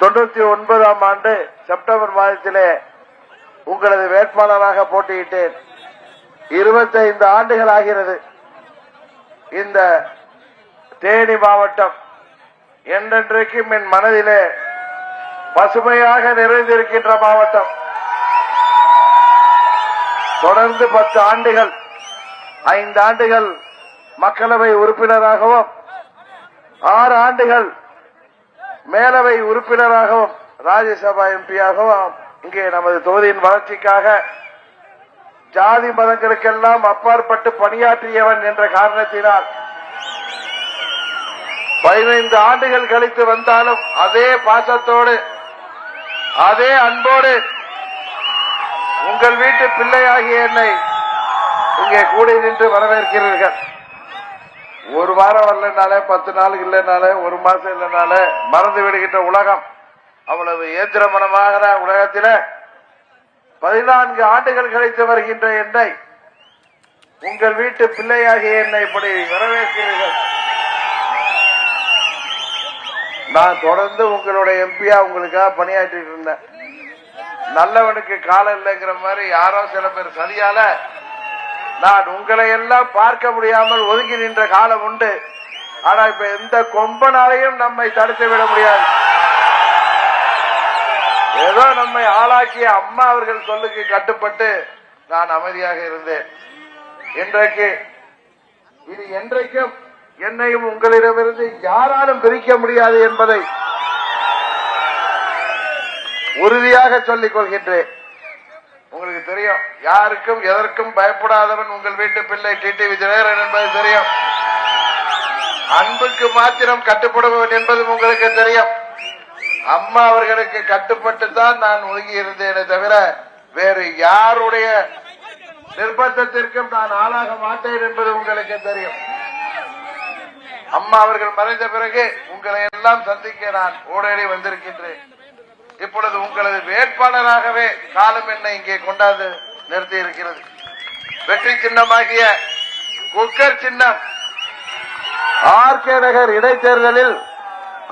தொண்ணூத்தி ஒன்பதாம் ஆண்டு செப்டம்பர் மாதத்திலே உங்களது வேட்பாளராக போட்டியிட்டேன். இருபத்தைந்து ஆண்டுகள் ஆகிறது இந்த தேனி மாவட்டம். என்றென்றைக்கும் என் மனதிலே பசுமையாக நிறைந்திருக்கின்ற மாவட்டம். தொடர்ந்து பத்து ஆண்டுகள் ஐந்து ஆண்டுகள் மக்களவை உறுப்பினராகவும் ஆறு ஆண்டுகள் மேலவை உறுப்பினராகவும் ராஜ்யசபா எம்பியாகவும் இங்கே நமது தொகுதியின் வளர்ச்சிக்காக ஜாதி மதங்களுக்கெல்லாம் அப்பாற்பட்டு பணியாற்றியவன் என்ற காரணத்தினால் பதினைந்து ஆண்டுகள் கழித்து வந்தாலும் அதே பாசத்தோடு அதே அன்போடு உங்கள் வீட்டு பிள்ளையாகிய என்னை இங்கே கூடி நின்று வரவேற்கிறீர்கள். ஒரு வாரம் வரலனாலே பத்து நாள் இல்லைனாலே ஒரு மாசம் இல்லைனாலே மறந்து விடுகின்ற உலகம். அவ்வளவு ஏந்திரமனமாக உலகத்தில பதினான்கு ஆண்டுகள் கழித்து வருகின்ற என்னை உங்கள் வீட்டு பிள்ளையாகிய என்னை இப்படி வரவேற்கிறீர்கள். நான் தொடர்ந்து உங்களுடைய எம்பியா உங்களுக்காக பணியாற்றிட்டு இருந்தேன். நல்லவனுக்கு காலம் இல்லைங்கிற மாதிரி யாரோ சில பேர் சரியால நான் உங்களை எல்லாம் பார்க்க முடியாமல் ஒதுங்கி நின்ற காலம் உண்டு. ஆனா இப்ப எந்த கொம்பனாலையும் நம்மை தடுத்து விட முடியாது. ஏதோ நம்மை ஆளாக்கிய அம்மா அவர்கள் சொல்லுக்கு கட்டுப்பட்டு நான் அமைதியாக இருந்தேன். இன்றைக்கு இது என்றைக்கும் என்னையும் உங்களிடமிருந்து யாராலும் பிரிக்க முடியாது என்பதை உறுதியாக சொல்லிக் கொள்கின்றேன். உங்களுக்கு தெரியும். யாருக்கும் எதற்கும் பயப்படாதவன் உங்கள் வீட்டு பிள்ளை டிடி விஜயநகரன் என்பது தெரியும். அன்புக்கு மாத்திரம் கட்டுப்படுபவன் என்பது உங்களுக்கு தெரியும். அம்மா அவர்களுக்கு கட்டுப்பட்டு தான் நான் ஒதுங்கி இருந்தேனே தவிர வேறு யாருடைய நிர்பந்தத்திற்கும் நான் ஆளாக மாட்டேன் என்பது உங்களுக்கு தெரியும். அம்மா அவர்கள் மறைந்த பிறகு உங்களை எல்லாம் சந்திக்க நான் ஓடேடி வந்திருக்கின்றேன். இப்பொழுது உங்களது வேட்பாளராகவே காலம் என்னை இங்கே கொண்டாந்து நிறுத்தி இருக்கிறது. வெற்றி சின்னமாகிய குக்கர் சின்னம். ஆர்கே நகர் இடைத்தேர்தலில்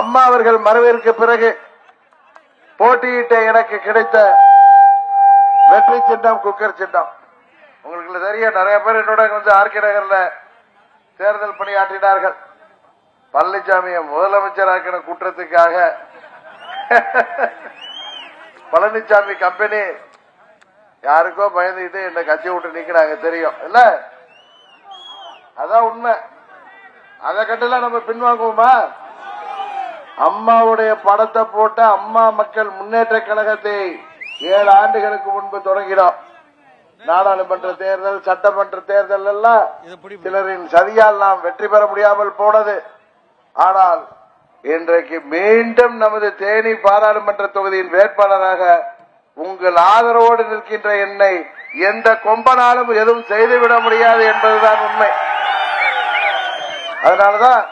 அம்மா அவர்கள் மறைவிற்கு பிறகு போட்டியிட்ட எனக்கு கிடைத்த வெற்றி சின்னம் குக்கர் சின்னம். உங்களுக்கு தெரியும் நிறைய பேர் என்னோட வந்து ஆர்கே நகர்ல தேர்தல் பணியாற்றினார்கள். பழனிசாமியை முதலமைச்சராக்கிற குற்றத்துக்காக. பழனிசாமி கம்பெனி யாருக்கோ பயந்துகிட்டு என்ன கட்சி விட்டு நிக்கிறாங்க தெரியும். இல்ல அதான் உண்மை. அதை கட்டலாம் நம்ம பின்வாங்குவோமா? அம்மாவுடைய படத்தை போட்ட அம்மா மக்கள் முன்னேற்ற கழகத்தை ஏழு ஆண்டுகளுக்கு முன்பு தொடங்கினோம். நாடாளுமன்ற தேர்தல் சட்டமன்ற தேர்தல் எல்லாம் சிலரின் சதியால் நாம் வெற்றி பெற முடியாமல் போனது. ஆனால் இன்றைக்கு மீண்டும் நமது தேனி பாராளுமன்ற தொகுதியின் வேட்பாளராக உங்கள் ஆதரவோடு நிற்கின்ற என்னை எந்த கொம்பனாலும் எதுவும் செய்துவிட முடியாது என்பதுதான் உண்மை. அதனாலதான்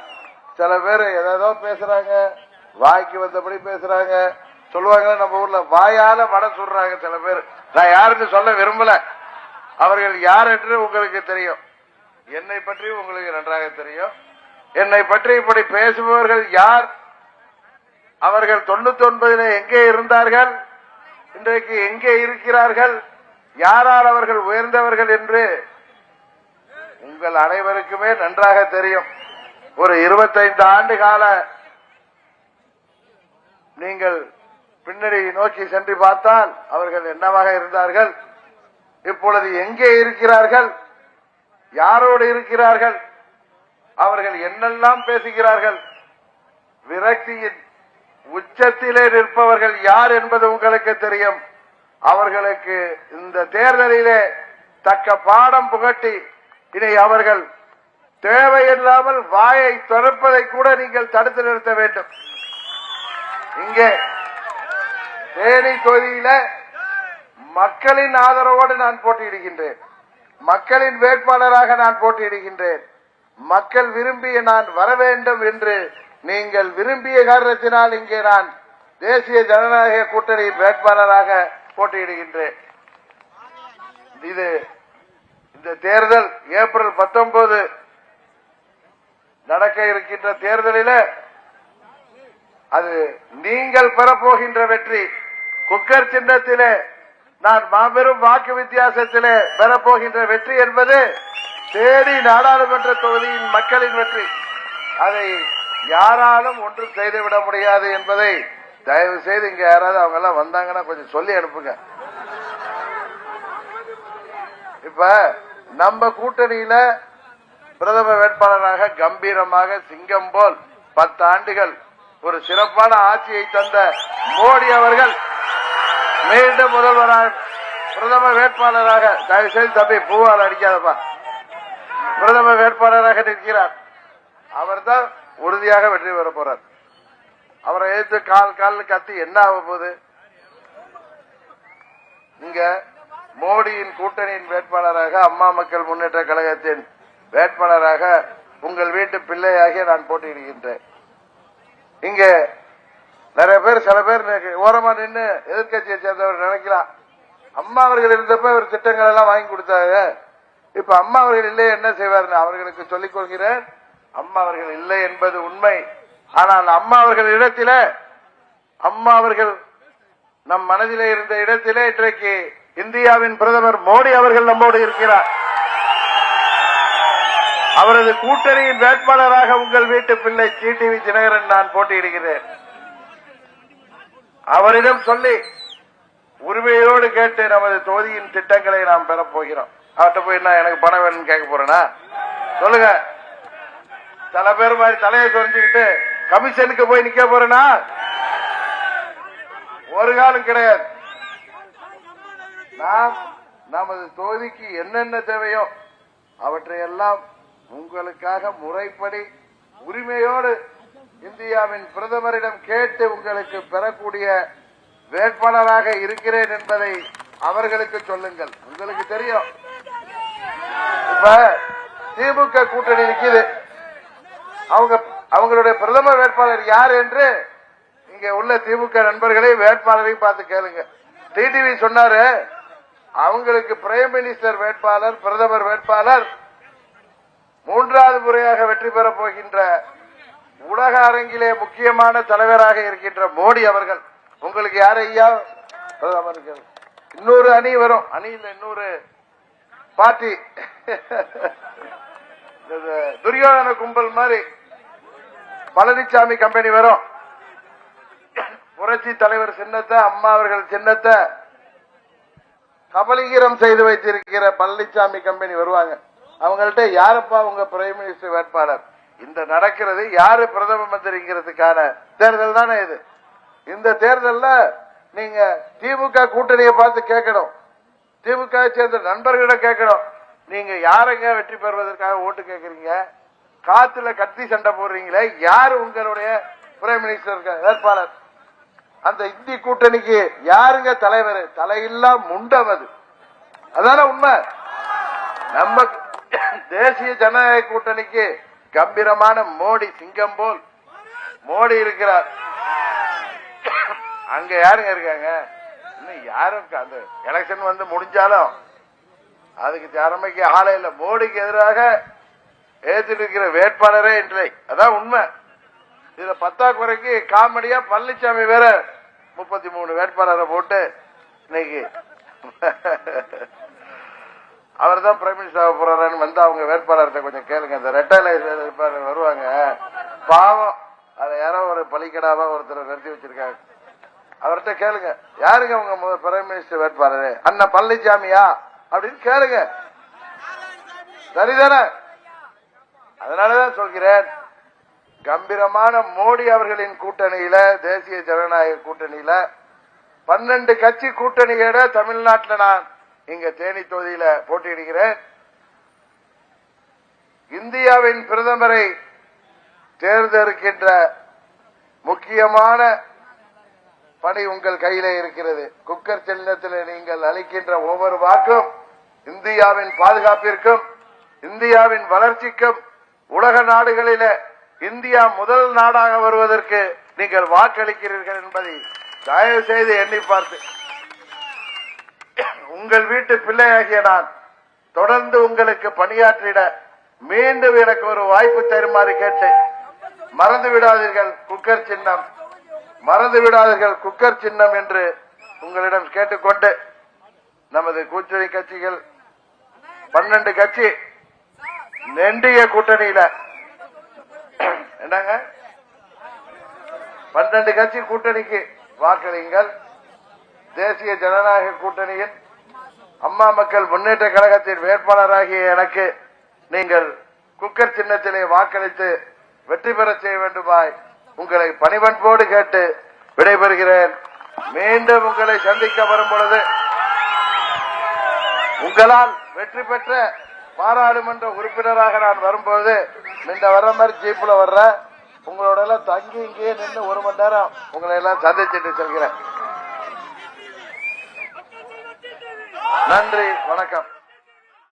சில பேர் ஏதோ பேசுறாங்க வாய்க்கு வந்தபடி பேசுறாங்க சொல்லுவாங்க நம்ம ஊர்ல வாயால வட சொல்றாங்க சில பேர். நான் யாருன்னு சொல்ல விரும்பல. அவர்கள் யார் என்று உங்களுக்கு தெரியும். என்னை பற்றி உங்களுக்கு நன்றாக தெரியும். என்னை பற்றி இப்படி பேசுபவர்கள் யார்? அவர்கள் தொண்ணூத்தி ஒன்பதில் எங்கே இருந்தார்கள்? இன்றைக்கு எங்கே இருக்கிறார்கள்? யாரால் அவர்கள் உயர்ந்தவர்கள் என்று உங்கள் அனைவருக்குமே நன்றாக தெரியும். ஒரு இருபத்தைந்து ஆண்டு கால நீங்கள் பின்னணி நோக்கி சென்று பார்த்தால் அவர்கள் என்னவாக இருந்தார்கள்? இப்பொழுது எங்கே இருக்கிறார்கள்? யாரோடு இருக்கிறார்கள்? அவர்கள் என்னெல்லாம் பேசுகிறார்கள்? விரக்தியின் உச்சத்திலே நிற்பவர்கள் யார் என்பது உங்களுக்கு தெரியும். அவர்களுக்கு இந்த தேர்தலிலே தக்க பாடம் புகட்டி இனி அவர்கள் தேவையில்லாமல் வாயை துறப்பதை கூட நீங்கள் தடுத்து நிறுத்த வேண்டும். இங்கே தேனி தொகுதியில மக்களின் ஆதரவோடு நான் போட்டியிடுகின்றேன். மக்களின் வேட்பாளராக நான் போட்டியிடுகின்றேன். மக்கள் விரும்பிய நான் வர வேண்டும் என்று நீங்கள் விரும்பிய காரணத்தினால் இங்கே நான் தேசிய ஜனநாயக கூட்டணியின் வேட்பாளராக போட்டியிடுகின்றேன். இது இந்த தேர்தல் ஏப்ரல் 19 நடக்க இருக்கின்ற தேர்தலில் அது நீங்கள் பெறப்போகின்ற வெற்றி. குக்கர் சின்னத்திலே நான் மாபெரும் வாக்கு வித்தியாசத்திலே பெறப்போகின்ற வெற்றி என்பது தேனி நாடாளுமன்ற தொகுதியின் மக்களின் வெற்றி. அதை யாராலும் ஒன்றும் செய்துவிட முடியாது என்பதை தயவு செய்து இங்க யாராவது அவங்க எல்லாம் வந்தாங்கன்னா கொஞ்சம் சொல்லி அனுப்புங்க. இப்ப நம்ம கூட்டணியில பிரதம வேட்பாளராக கம்பீரமாக சிங்கம் போல் பத்து ஆண்டுகள் ஒரு சிறப்பான ஆட்சியை தந்த மோடி அவர்கள் மீண்டும் முதல்வராக பிரதம வேட்பாளராக தயவு செய்து தம்பி பூவால் அடிக்காதப்பா. பிரதம வேட்பாளராக நிற்கிறார். அவர்தான் உறுதியாக வெற்றி பெற போறார். அவரை எதிர்த்து கால் கால் கத்தி என்ன ஆக போகுது? இங்க மோடியின் கூட்டணியின் வேட்பாளராக அம்மா மக்கள் முன்னேற்ற கழகத்தின் வேட்பாளராக உங்கள் வீட்டு பிள்ளையாகிய நான் போட்டியிடுகின்றேன். இங்க நிறைய பேர் சில பேர் ஓரமா நின்று எதிர்க்கட்சியை சேர்ந்தவர் நினைக்கலாம். அம்மா அவர்கள் இருந்தப்ப ஒரு திட்டங்கள் எல்லாம் வாங்கி கொடுத்தாரு. இப்ப அம்மா அவர்கள் இல்லை என்ன செய்வார் அவர்களுக்கு சொல்லிக் கொள்கிறேன். அம்மா அவர்கள் இல்லை என்பது உண்மை. ஆனால் அம்மா அவர்கள் இடத்தில அம்மா அவர்கள் நம் மனதிலே இருந்த இடத்திலே இன்றைக்கு இந்தியாவின் பிரதமர் மோடி அவர்கள் நம்மோடு இருக்கிறார். அவரது கூட்டணியின் வேட்பாளராக உங்கள் வீட்டு பிள்ளை டிடிவி தினகரன் நான் போட்டியிடுகிறேன். அவரிடம் சொல்லி உரிமையோடு கேட்டு நமது தொகுதியின் திட்டங்களை நாம் பெறப்போகிறோம் அவர்கிட்ட போய் நான் எனக்கு பணம் வேணும்னு கேட்க போறேனா? சொல்லுங்க. சில பேர் மாதிரி தலையை சொரிஞ்சுக்கிட்டு கமிஷனுக்கு போய் நிக்க போறேனா? ஒரு காலம் கிடையாது. நாம் நமது தொகுதிக்கு என்னென்ன தேவையோ அவற்றையெல்லாம் உங்களுக்காக முறைப்படி உரிமையோடு இந்தியாவின் பிரதமரிடம் கேட்டு உங்களுக்கு பெறக்கூடிய வேட்பாளராக இருக்கிறேன் என்பதை அவர்களுக்கு சொல்லுங்கள். உங்களுக்கு தெரியும். இப்ப திமுக கூட்டணி இருக்குது அவங்க அவங்களுடைய பிரதம வேட்பாளர் யார் என்று இங்க உள்ள திமுக நண்பர்களை வேட்பாளரையும் பார்த்து கேளுங்க. டிடிவி சொன்னாரு அவங்களுக்கு பிரைம் மினிஸ்டர் வேட்பாளர் பிரதமர் வேட்பாளர் மூன்றாவது முறையாக வெற்றி பெறப் போகின்ற உலக அரங்கிலே முக்கியமான தலைவராக இருக்கின்ற மோடி அவர்கள். உங்களுக்கு யார் ஐயா? பிரதமர் இன்னொரு அணி வரும். அணியில் இன்னொரு பார்ட்டி துரியோதன கும்பல் மாதிரி பழனிசாமி கம்பெனி வரும். புரட்சி தலைவர் சின்னத்தை அம்மா அவர்கள் சின்னத்தை கபலீகரம் செய்து வைத்திருக்கிற பழனிசாமி கம்பெனி வருவாங்க. அவங்கள்ட்ட யாருப்பா உங்க பிரைம் மினிஸ்டர் வேட்பாளர்? இந்த நடக்கிறது யாரு பிரதம மந்திரிங்கிறதுக்கான தேர்தல் தானே இது. இந்த தேர்தல்ல நீங்க திமுக கூட்டணியை பார்த்து கேட்கணும். திமுக சேர்ந்த நண்பர்களிடம் கேட்கணும். நீங்க யாருங்க வெற்றி பெறுவதற்காக ஓட்டு கேட்கறீங்க? காத்துல கத்தி சண்டை போடுறீங்களே யார் உங்களுடைய பிரைம் மினிஸ்டர் வேட்பாளர்? அந்த இந்தி கூட்டணிக்கு யாருங்க தலைவர்? தலையில்லா முண்டம் அது. அதான உண்மை? நம்ம தேசிய ஜனநாயக கூட்டணிக்கு கம்பீரமான மோடி சிங்கம் போல். மோடி இருக்கிறார். அங்க யாருங்க இருக்காங்க? இன்னும் யாரும் அந்த எலெக்ஷன் வந்து முடிஞ்சாலும் அதுக்கு திறமைக்கு ஆளே இல்ல. மோடிக்கு எதிராக ஏற்றிட்டு இருக்கிற வேட்பாளரே இல்லை. அதான் உண்மை. இதுல பத்தாக்குறைக்கு காமெடியா பழனிசாமி வேற முப்பத்தி மூணு வேட்பாளரை போட்டு இன்னைக்கு அவர் தான் பிரைம் மினிஸ்டர் ஆக போறாருன்னு வந்து அவங்க வேட்பாளர்கிட்ட கொஞ்சம் கேளுங்க. இந்த ரெட்டலை வருவாங்க. பாவம். அதை யாரோ ஒரு பலிக்கடாவா ஒருத்தர் நிறுத்தி வச்சிருக்காங்க. அவர்கிட்ட கேளுங்க. யாருங்க உங்க பிரைம் மினிஸ்டர் வேட்பாளர்? அண்ணன் பழனிசாமியா அப்படின்னு கேளுங்க. சரிதானே? அதனாலதான் சொல்கிறேன். கம்பீரமான மோடி அவர்களின் கூட்டணியில தேசிய ஜனநாயக கூட்டணியில பன்னெண்டு கட்சி கூட்டணியோட தமிழ்நாட்டில் நான் இங்க தேனி தொகுதியில போட்டியிடுகிறேன். இந்தியாவின் பிரதமரை தேர்ந்தெடுக்கின்ற முக்கியமான பணி உங்கள் கையிலே இருக்கிறது. குக்கர் சின்னத்தில் நீங்கள் அளிக்கின்ற ஒவ்வொரு வாக்கும் இந்தியாவின் பாதுகாப்பிற்கும் இந்தியாவின் வளர்ச்சிக்கும் உலக நாடுகளில இந்தியா முதல் நாடாக வருவதற்கு நீங்கள் வாக்களிக்கிறீர்கள் என்பதை தயவு செய்து எண்ணி பார்த்து. உங்கள் வீட்டு பிள்ளையாகிய நான் தொடர்ந்து உங்களுக்கு பணியாற்றிட மீண்டும் எனக்கு ஒரு வாய்ப்பு தருமாறு கேட்டு மறந்து விடாதீர்கள் குக்கர் சின்னம். மறந்து விடாதீர்கள் குக்கர் சின்னம் என்று உங்களிடம் கேட்டுக்கொண்டு நமது கூட்டணி கட்சிகள் பன்னெண்டு கட்சி நெண்டிய கூட்டணியில. என்னங்க? பன்னெண்டு கட்சி கூட்டணிக்கு வாக்களியுங்கள் தேசிய ஜனநாயக கூட்டணியின் அம்மா மக்கள் முன்னேற்ற கழகத்தின் வேட்பாளராகிய எனக்கு நீங்கள் குக்கர் சின்னத்திலே வாக்களித்து வெற்றி பெற செய்ய வேண்டுமாய் உங்களை பணிபண்போடு கேட்டு விடைபெறுகிறேன். மீண்டும் உங்களை சந்திக்க வரும் பொழுது உங்களால் வெற்றி பெற்ற பாராளுமன்ற உறுப்பினராக நான் வரும்போது இந்த வர்ற மாதிரி ஜீப்ல வர்ற உங்களோட எல்லாம் தங்கி இங்கேயே நின்று ஒரு மணி நேரம் உங்களை எல்லாம் சந்திச்சுட்டு செல்கிறேன். நன்றி வணக்கம்.